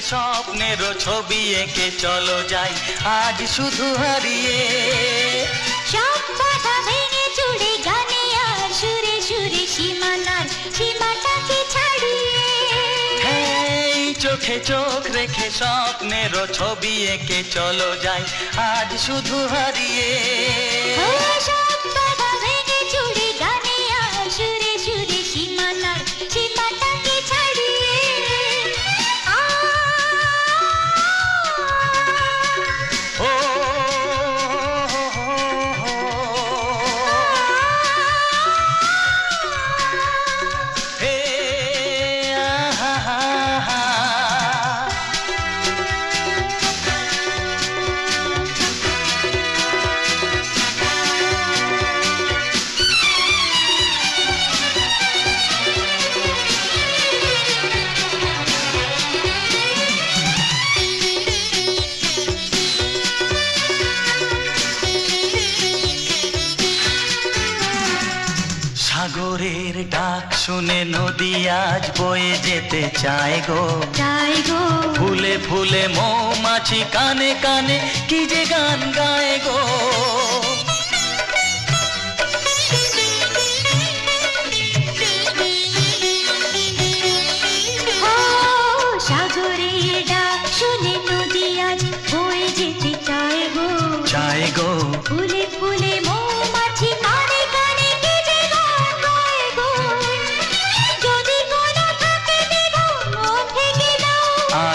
স্বপ্নেরও ছবি এঁকে চলো যাই। আজ শুধু হারিয়ে। সব বাধা ভেঙে চুড়ে গানে আর সুরে সুরে সীমানার সীমাটাকে ছাড়িয়ে। চোখে চোখ রেখে স্বপ্নেরও ছবি এঁকে চলো যাই। আজ শুধু হারিয়ে। ডাক শুনে নদী আজ বয়ে যেতে চায় গো। তাই গো। ফুলে ফুলে মৌমাছি কানে কানে কি যে গান গায় গো। সাগরে ডাক শুনে নদী আজ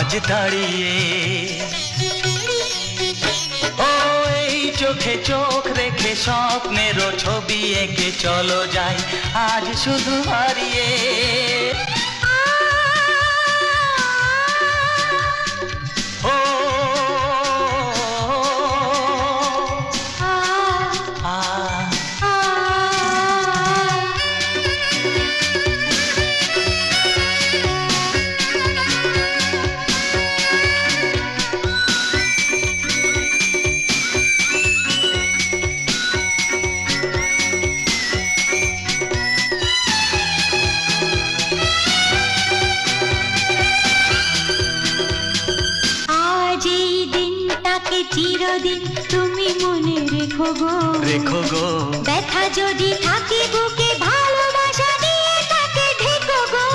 আজ দাঁড়িয়ে। ও এই চোখে চোখ রেখে স্বপ্নেরও ছবি এঁকে চলো যাই, আজ শুধু হারিয়ে। চিরদিন তুমি মনে রেখো গো। রেখো গো। ব্যথা যদি থাকে বুকে ভালোবাসা দিয়ে তাকে ঢেকো গো।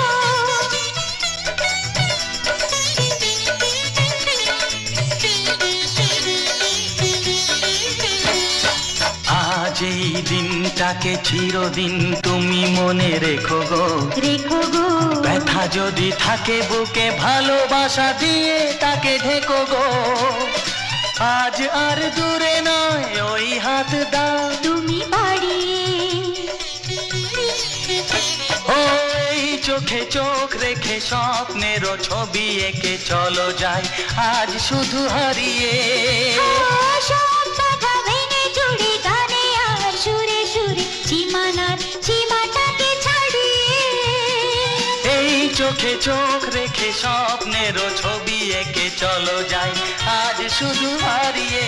আজ এই দিনটাকে চিরদিন তুমি মনে রেখো গো। রেখো গো। ব্যথা যদি থাকে বুকে ভালোবাসা দিয়ে তাকে ঢেকো গো। আজ আর দূরে নয় ওই হাত দাও। তুমি বাড়ি ওই চোখে চোখ রেখে স্বপ্নের ছবি এঁকে চলো যাই আজ শুধু হারিয়ে। চোখে চোখ রেখে স্বপ্নেরও ছবি এঁকে চলো যাই। আজ শুধু হারিয়ে